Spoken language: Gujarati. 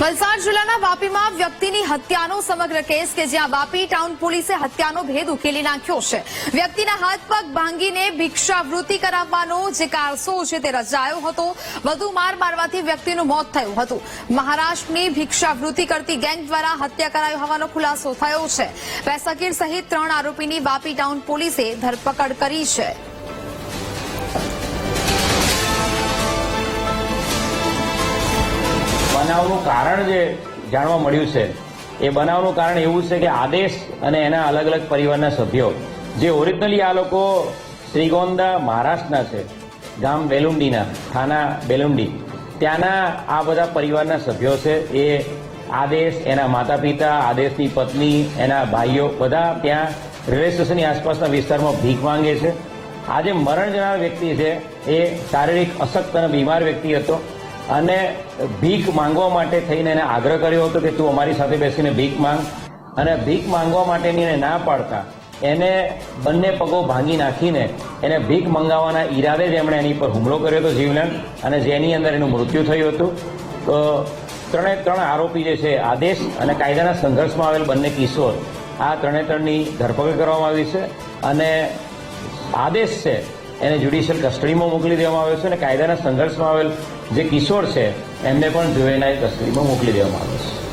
વલસાડ જિલ્લાના વાપીમાં વ્યક્તિની હત્યાનો સમગ્ર કેસ કે જ્યાં વાપી ટાઉન પોલીસે હત્યાનો ભેદ ઉકેલી નાખ્યો છે. વ્યક્તિના હાથ પગ ભાંગીને ભિક્ષાવૃત્તિ કરાવવાનો જે કારસો છે તે રચાયો હતો. વધુ માર મારવાથી વ્યક્તિનું મોત થયું હતું. મહારાષ્ટ્રની ભિક્ષાવૃત્તિ કરતી ગેંગ દ્વારા હત્યા કરાયો હોવાનો ખુલાસો થયો છે. પૈસાકીર સહિત ત્રણ આરોપીની વાપી ટાઉન પોલીસે ધરપકડ કરી છે. બનાવનું કારણ જે જાણવા મળ્યું છે, એ બનાવનું કારણ એવું છે કે આદેશ અને એના અલગ અલગ પરિવારના સભ્યો, જે ઓરિજિનલી આ લોકો શ્રીગોંદા મહારાષ્ટ્રના છે, ગામ બેલુંડીના થાના બેલુંડી ત્યાંના આ બધા પરિવારના સભ્યો છે, એ આદેશ એના માતા પિતા આદેશની પત્ની, એના ભાઈઓ બધા ત્યાં રેલવે સ્ટેશનની આસપાસના વિસ્તારમાં ભીખ માંગે છે. આજે મરણ જનાર વ્યક્તિ છે, એ શારીરિક અશક્ત અને બીમાર વ્યક્તિ હતો. અને ભીખ માંગવા માટે થઈને એને આગ્રહ કર્યો હતો કે તું અમારી સાથે બેસીને ભીખ માંગ. અને ભીખ માંગવા માટેની એને ના પાડતા એને બંને પગો ભાંગી નાખીને એને ભીખ મંગાવવાના ઈરાદે જ એમણે એની પર હુમલો કર્યો હતો જીવલેણ અને જેની અંદર એનું મૃત્યુ થયું હતું. તો ત્રણે ત્રણ આરોપી જે છે, આદેશ અને કાયદાના સંઘર્ષમાં આવેલ બંને કિશોર આ ત્રણે ત્રણની ધરપકડ કરવામાં આવી છે. અને આદેશ છે એને જ્યુડિશિયલ કસ્ટડીમાં મોકલી દેવામાં આવ્યો છે અને કાયદાના સંઘર્ષમાં આવેલ જે કિશોર છે, એમને પણ જુવેનાઇલ કસ્ટડીમાં મોકલી દેવામાં આવ્યો છે.